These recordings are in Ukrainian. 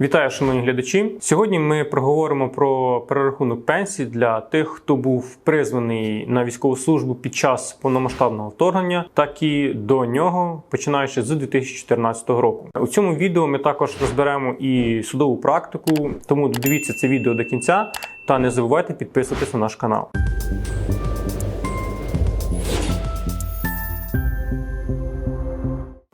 Вітаю, шановні глядачі. Сьогодні ми проговоримо про перерахунок пенсій для тих, хто був призваний на військову службу під час повномасштабного вторгнення, так і до нього, починаючи з 2014 року. У цьому відео ми також розберемо і судову практику, тому дивіться це відео до кінця та не забувайте підписуватись на наш канал.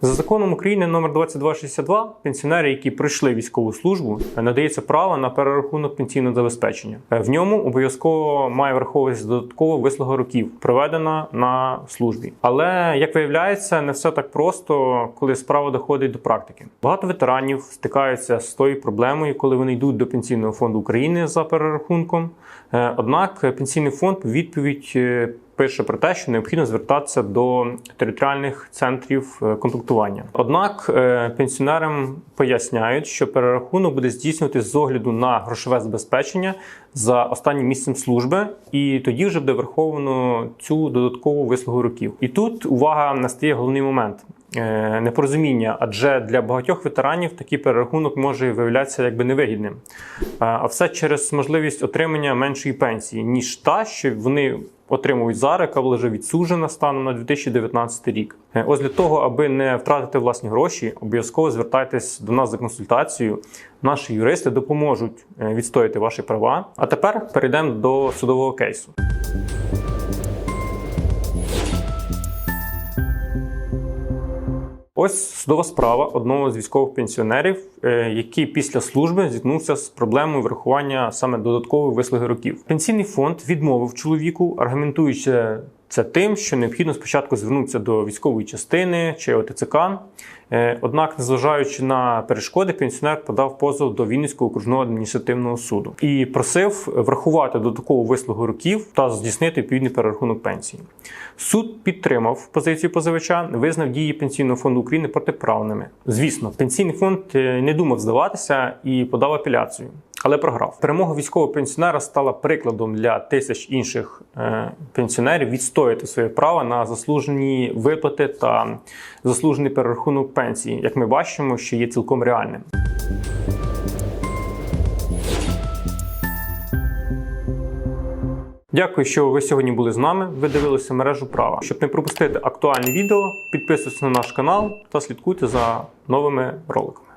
За законом України номер 2262 пенсіонери, які пройшли військову службу, надається право на перерахунок пенсійного забезпечення. В ньому обов'язково має враховуватися додаткова вислуга років, проведена на службі. Але як виявляється, не все так просто, коли справа доходить до практики. Багато ветеранів стикаються з тою проблемою, коли вони йдуть до пенсійного фонду України за перерахунком. Е, Однак пенсійний фонд відповідь е, пише про те, що необхідно звертатися до територіальних центрів е, комплектування. Однак е, пенсіонерам поясняють, що перерахунок буде здійснюватися з огляду на грошове забезпечення за останнім місцем служби, і тоді вже буде враховано цю додаткову вислугу років. І тут увага настає головний момент. Е, Непорозуміння, адже для багатьох ветеранів такий перерахунок може виявлятися якби невигідним, а все через можливість отримання меншої пенсії, ніж та, що вони отримують була вже відсуджена станом на 2019 рік. Е, Ось для того, аби не втратити власні гроші, обов'язково звертайтесь до нас за консультацією. Наші юристи допоможуть е, відстояти ваші права. А тепер перейдемо до судового кейсу. Ось судова справа одного з військових пенсіонерів, е, який після служби зіткнувся з проблемою врахування саме додаткової вислуги років. Пенсійний фонд відмовив чоловіку, аргументуючи це тим, що необхідно спочатку звернутися до військової частини чи ОТЦК. Е, Однак, незважаючи на перешкоди, пенсіонер подав позов до Вінницького окружного адміністративного суду і просив врахувати додаткову вислугу років та здійснити відповідний перерахунок пенсії. Суд підтримав позицію позивача, визнав дії пенсійного фонду України протиправними. Звісно, пенсійний фонд е, не думав здаватися і подав апеляцію. Але програв. Перемога військового пенсіонера стала прикладом для тисяч інших е, пенсіонерів відстояти своє право на заслужені виплати та заслужений перерахунок пенсії, як ми бачимо, що є цілком реальним. Дякую, що ви сьогодні були з нами. Ви дивилися мережу права. Щоб не пропустити актуальні відео, підписуйтесь на наш канал та слідкуйте за новими роликами.